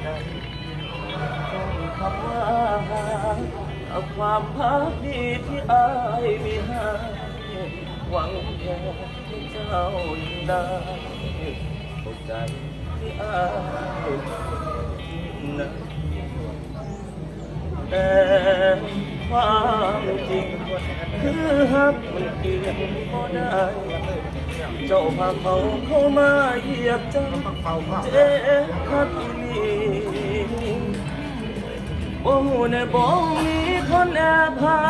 ใจต้องคำว่าเอาความพักดีที่อายมีให้หวังแค่ที่เจ้ายังได้เข้าใจที่อายนั้นแต่ความจริงคือฮักมันเพียงพอได้เจ้าพาเขาเข้ามาเหยียบใจเจ็บคักอีหลี โอ้โหในบ่มีคนแอบหา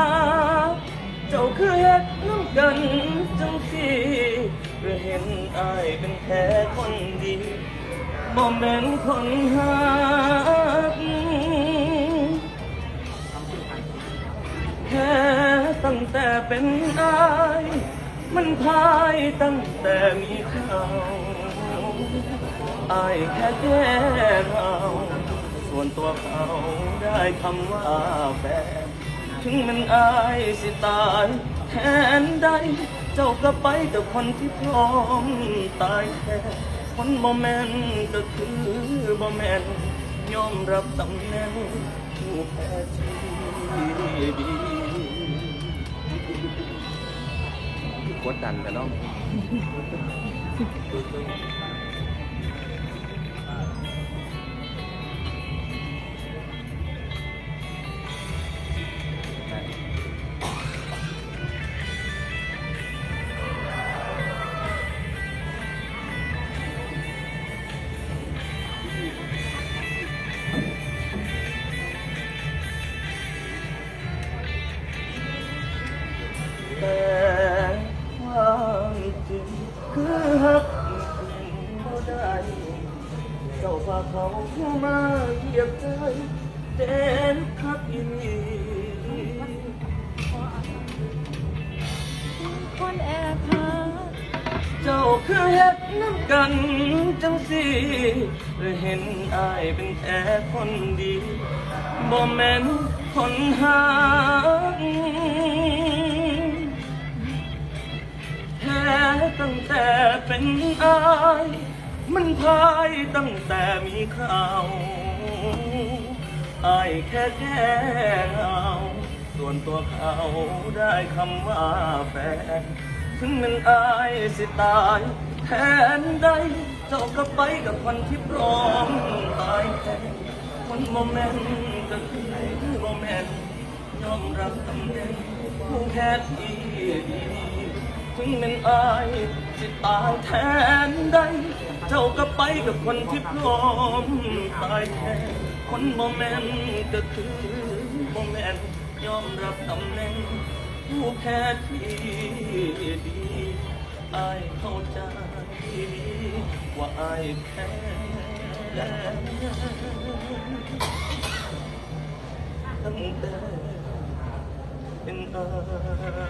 เจ้าคือเฮ็ดน้ำกันจังสิหรือเห็นอายเป็นแค่คนดีบ่แม่นคนหักแค่ตั้งแต่เป็นอายมันพายตั้งแต่มีเขาอายแค่แค่เราส่ว ตัวเขาได้คำว่าแฟน ถึงมันอายสิตายแทนใด เจ้าก็ไปกับคนที่พร้อมตายแทนคนบ่แมนก็คือบ่แมนยอมรับตำแหน่งผู้แพ้ที่ดีกดดันกันเนาะ คือฮักบ่ได้เจ้าฝากเขาเข้ามาเหยียบใจเต้นคักอีนีคนแอบหาเจ้าคือเฮ็ดน้ำกันจังสิหรือเห็นอายเป็นแค่คนดีบ่แม่นคนหา เป็นอาย มันพายตั้งแต่มีข่าวอายแค่แค่เราส่วนตัวเขาได้คำว่าแฟน ถึงมันอายสิตายแทนใดเจ้าก็ไปกับคนที่พร้อมตายแทนคนโมเมนต์ก็คือโมเมนต์ยอมรับตำแหน่งผู้แค่ที่ดีถึงมันอายายแทนใด เจ้าก็ไปกับคนที่พร้อมตายแทนคนโมเมนต์ก็คือโมเมนต์ยอมรับตำแหน่งผู้แค่ที่ดีอายเข้าใจว่าอายแพ้ตั้งแต่เป็นอาย